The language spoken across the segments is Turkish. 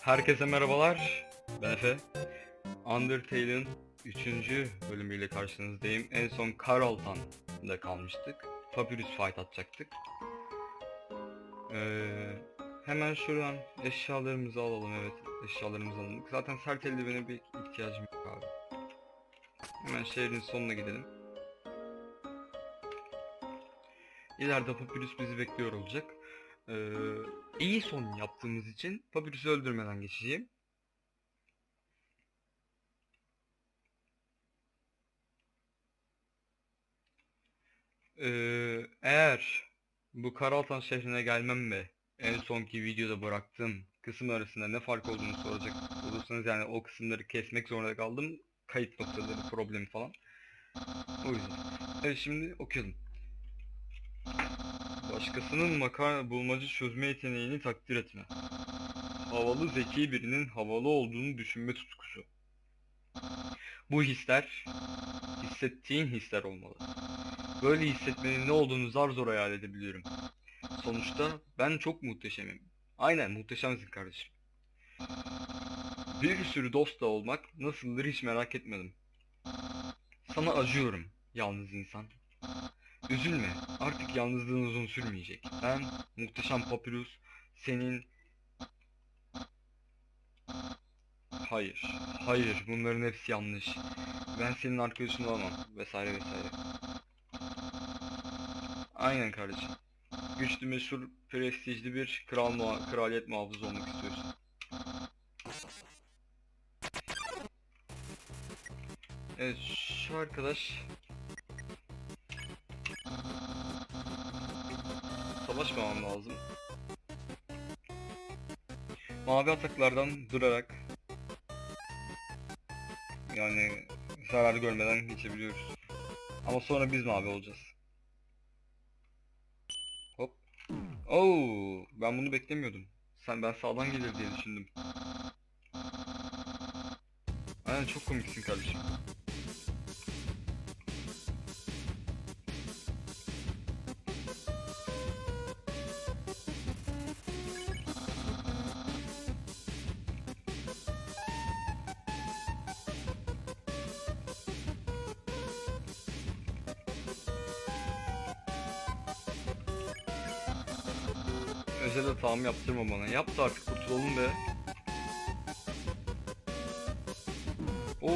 Herkese merhabalar. Ben Efe. Undertale'ın 3. bölümüyle karşınızdayım. En son Karaltan'da kalmıştık. Papyrus fight atacaktık. Ee, hemen şuradan eşyalarımızı alalım. Evet, eşyalarımızı alalım. Zaten sert eldivene bir ihtiyacım yok abi. Hemen şehrin sonuna gidelim. İleride Papyrus bizi bekliyor olacak. Ee, iyi son yaptığımız için Papyrus'u öldürmeden geçeceğim. Ee, eğer bu Karaltan şehrine gelmem ve en sonki videoda bıraktığım kısım arasında ne fark olduğunu soracak olursanız yani o kısımları kesmek zorunda kaldım. Kayıt noktaları problemi falan. O yüzden. Evet şimdi okuyalım. Başkasının makarna bulmaca çözme yeteneğini takdir etme. Havalı zeki birinin havalı olduğunu düşünme tutkusu. Bu hisler, hissettiğin hisler olmalı. Böyle hissetmenin ne olduğunu zar zor hayal edebiliyorum. Sonuçta ben çok muhteşemim. Aynen muhteşemsin kardeşim. Bir sürü dost da olmak nasıldır hiç merak etmedim. Sana acıyorum yalnız insan. Üzülme, artık yalnızlığın uzun sürmeyecek. Ben, muhteşem Papyrus, senin... Hayır, hayır, bunların hepsi yanlış. Ben senin arkadaşın olamam, vesaire vesaire. Aynen kardeşim. Güçlü, meşhur, prestijli bir kral muha kraliyet muhafızı olmak istiyorsun. Evet, şu arkadaş savaşmamam lazım. Mavi ataklardan durarak yani zarar görmeden geçebiliyoruz. Ama sonra biz mavi olacağız. Hop. Oo, ben bunu beklemiyordum. Sen ben sağdan gelir diye düşündüm. Aynen çok komiksin kardeşim. Özel hatamı yaptırma bana. Yap da artık kurtulalım be. Oo,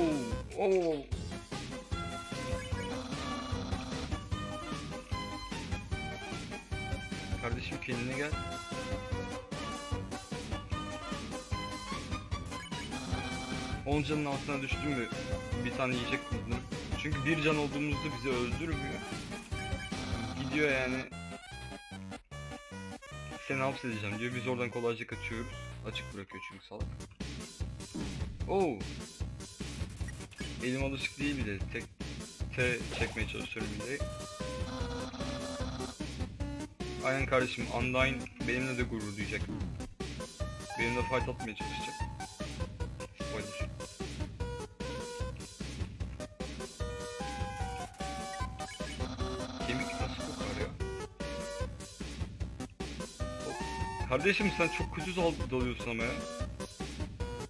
oo. Kardeşim kendine gel. On canın altına düştün mü bir tane yiyecek buldum. Çünkü bir can olduğumuzda bizi öldürmüyor. Gidiyor yani seni hapsedeceğim diyor. Biz oradan kolayca kaçıyoruz. Açık bırakıyor çünkü salak. Oo. Elim alışık değil bile. Tek T çekmeye çalışıyorum bile. Aynen kardeşim. Undyne benimle de gurur duyacak. Benimle fight atmaya çalışacak. Kardeşim sen çok kötü dal dalıyorsun ama ya.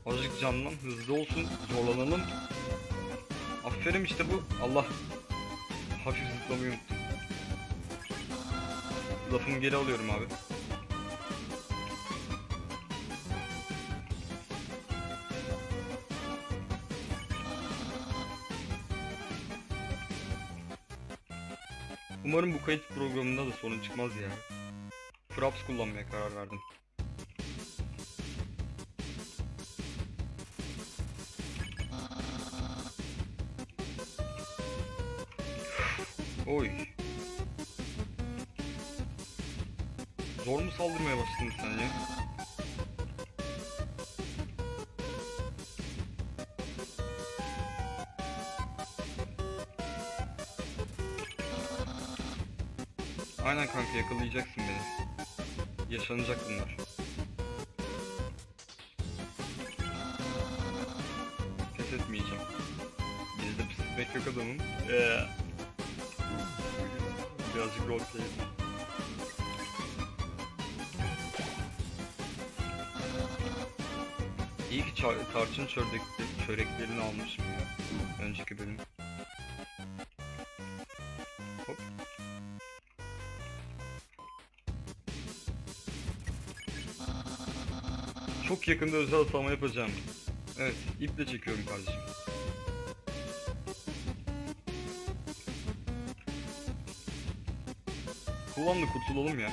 Azıcık canlan, hızlı olsun, zorlanalım. Aferin işte bu. Allah. Hafif zıplamayı unuttum. Lafımı geri alıyorum abi. Umarım bu kayıt programında da sorun çıkmaz ya. Fraps kullanmaya karar verdim. Oy. Zor mu saldırmaya başladın sen ya? Aynen kanka yakalayacaksın beni. Yaşanacak bunlar. Pes etmeyeceğim. Bizde etmek yok adamım. Ee. Birazcık roleplay. İyi ki ça- tarçın çörekleri, çöreklerini almışım ya. Önceki bölüm. Çok yakında özel atama yapacağım. Evet, iple çekiyorum kardeşim. Kullan da kurtulalım ya.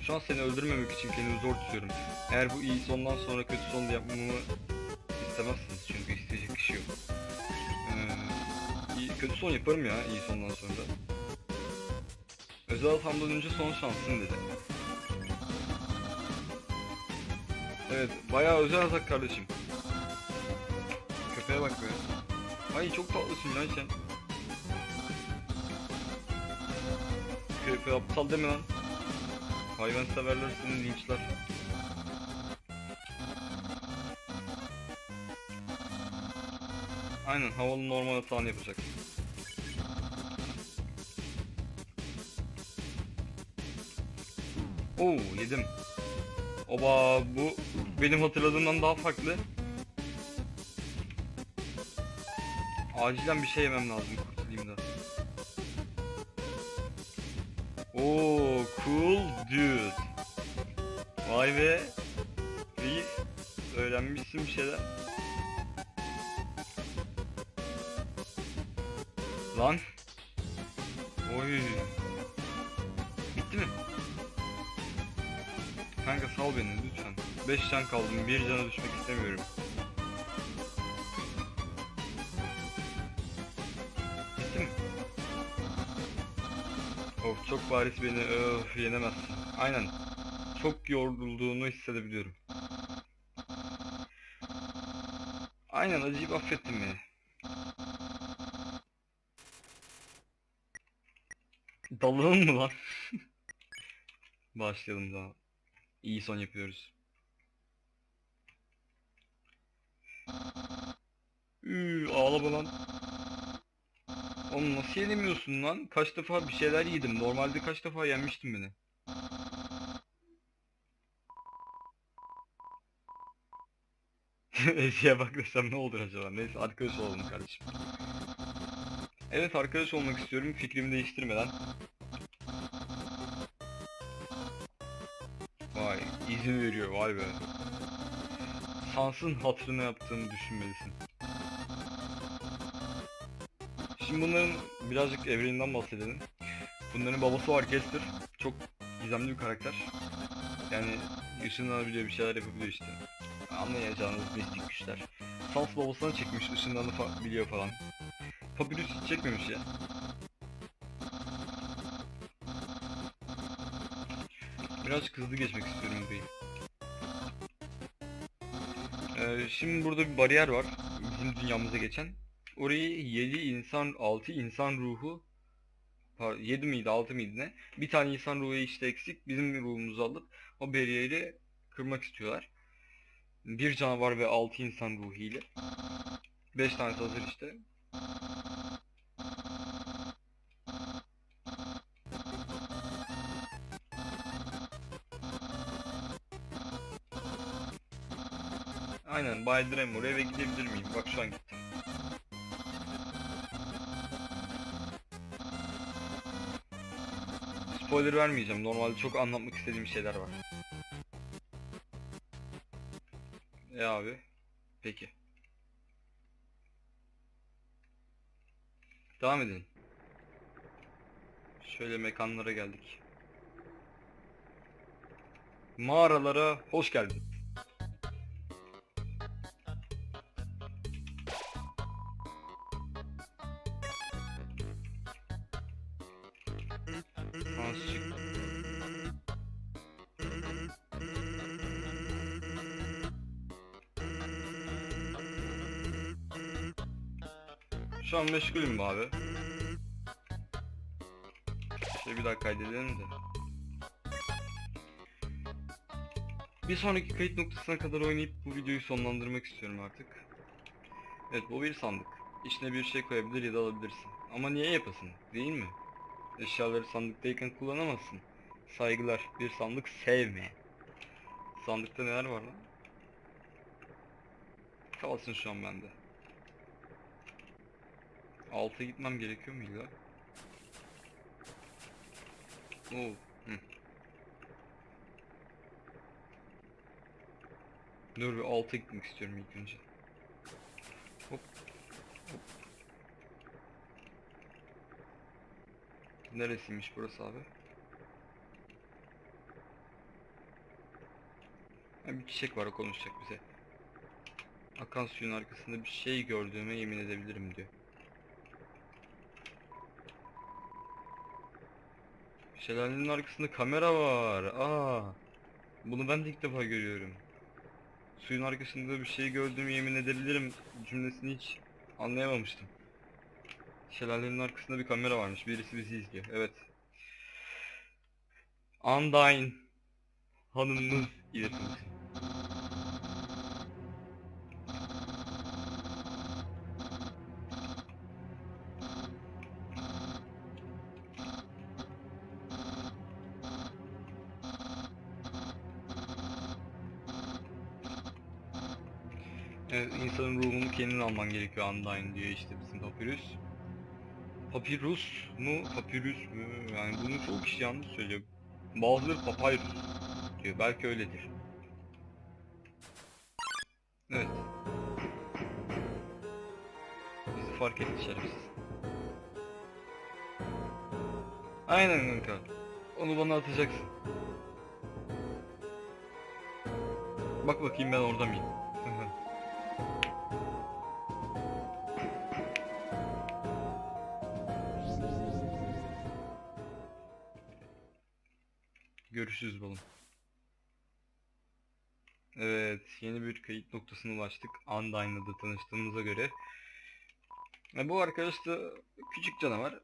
Şu an seni öldürmemek için kendimi zor tutuyorum. Eğer bu iyi sondan sonra kötü son yapmamı istemezsiniz çünkü isteyecek kişi yok. Ee, iyi, kötü son yaparım ya iyi sondan sonra. Özel atamdan önce son şansın dedi. Evet, bayağı özel atak kardeşim. Köpeğe bak be. Ay çok tatlısın lan sen. Köpeğe aptal deme lan. Hayvan severler seni linçler. Aynen havalı normal hatağını yapacak. Oo yedim. Oba bu benim hatırladığımdan daha farklı. Acilen bir şey yemem lazım kurtulayım da. Oo cool dude. Vay be. Reis öğrenmişsin bir şeyler. Lan. Oy. Kanka sal beni lütfen. 5 can kaldım. Bir cana düşmek istemiyorum. Bitti mi? Of çok bariz beni öf yenemez. Aynen. Çok yorulduğunu hissedebiliyorum. Aynen acıyıp affettin beni. Dalalım mı lan? Başlayalım daha. İyi son yapıyoruz. Üü, ağlama lan. Oğlum nasıl yenemiyorsun lan? Kaç defa bir şeyler yedim. Normalde kaç defa yenmiştin beni. Eziye bak desem ne olur acaba? Neyse arkadaş olalım kardeşim. Evet arkadaş olmak istiyorum fikrimi değiştirmeden. İzin veriyor vay be. Sansın hatırına yaptığını düşünmelisin. Şimdi bunların birazcık evreninden bahsedelim. Bunların babası var Kester. Çok gizemli bir karakter. Yani ışınlanabiliyor bir şeyler yapabiliyor işte. Anlayacağınız mistik güçler. Sans babasına çekmiş ışınlanabiliyor falan. Papyrus çekmemiş ya. Birazcık hızlı geçmek istiyorum burayı. Ee, şimdi burada bir bariyer var. Bizim dünyamıza geçen. Orayı 7 insan, 6 insan ruhu pardon, 7 miydi 6 mıydı ne? Bir tane insan ruhu işte eksik. Bizim ruhumuzu alıp o bariyeri kırmak istiyorlar. Bir canavar ve 6 insan ruhu ile. 5 tanesi hazır işte. Aynen baydırayım oraya ve gidebilir miyim? Bak şu an gittim. Spoiler vermeyeceğim. Normalde çok anlatmak istediğim şeyler var. E abi. Peki. Devam edelim. Şöyle mekanlara geldik. Mağaralara hoş geldin. Şu an meşgulüm abi. Şey bir daha kaydedelim de. Bir sonraki kayıt noktasına kadar oynayıp bu videoyu sonlandırmak istiyorum artık. Evet bu bir sandık. İçine bir şey koyabilir ya da alabilirsin. Ama niye yapasın? Değil mi? Eşyaları sandıktayken kullanamazsın. Saygılar. Bir sandık sevme. Sandıkta neler var lan? Kalsın şu an bende. Alta gitmem gerekiyor mu illa? Oo. Hı. Dur bir alta gitmek istiyorum ilk önce. Hop. Hop. Neresiymiş burası abi? Bir çiçek var o konuşacak bize. Akan suyun arkasında bir şey gördüğüme yemin edebilirim diyor. Şelalenin arkasında kamera var. Aa. Bunu ben de ilk defa görüyorum. Suyun arkasında bir şey gördüğümü yemin edebilirim cümlesini hiç anlayamamıştım. Şelalenin arkasında bir kamera varmış. Birisi bizi izliyor. Evet. Undyne hanımınız iletilmiş. Evet, insanın ruhunu kendin alman gerekiyor Undyne diyor işte bizim Papyrus. Papyrus mu, Papyrus mu? Yani bunu çok kişi yanlış söylüyor. Bazıları Papyrus diyor. Belki öyledir. Evet. Bizi fark etti şerefsiz. Aynen kanka. Onu bana atacaksın. Bak bakayım ben orada mıyım? Hı hı. Görüşürüz balım. Evet, yeni bir kayıt noktasına ulaştık. Undyne'la da tanıştığımıza göre. E, bu arkadaş da küçük canavar.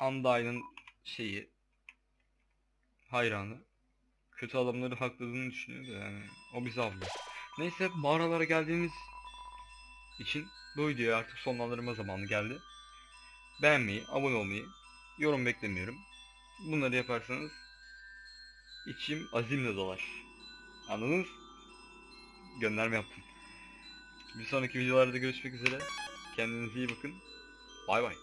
Undyne'ın şeyi, hayranı. Kötü adamları hakladığını düşünüyor da yani. O bizi avlıyor. Neyse mağaralara geldiğimiz için bu videoyu artık sonlandırma zamanı geldi. Beğenmeyi, abone olmayı, yorum beklemiyorum. Bunları yaparsanız içim azimle dolar. Anladınız? Gönderme yaptım. Bir sonraki videolarda görüşmek üzere. Kendinize iyi bakın. Bay bay.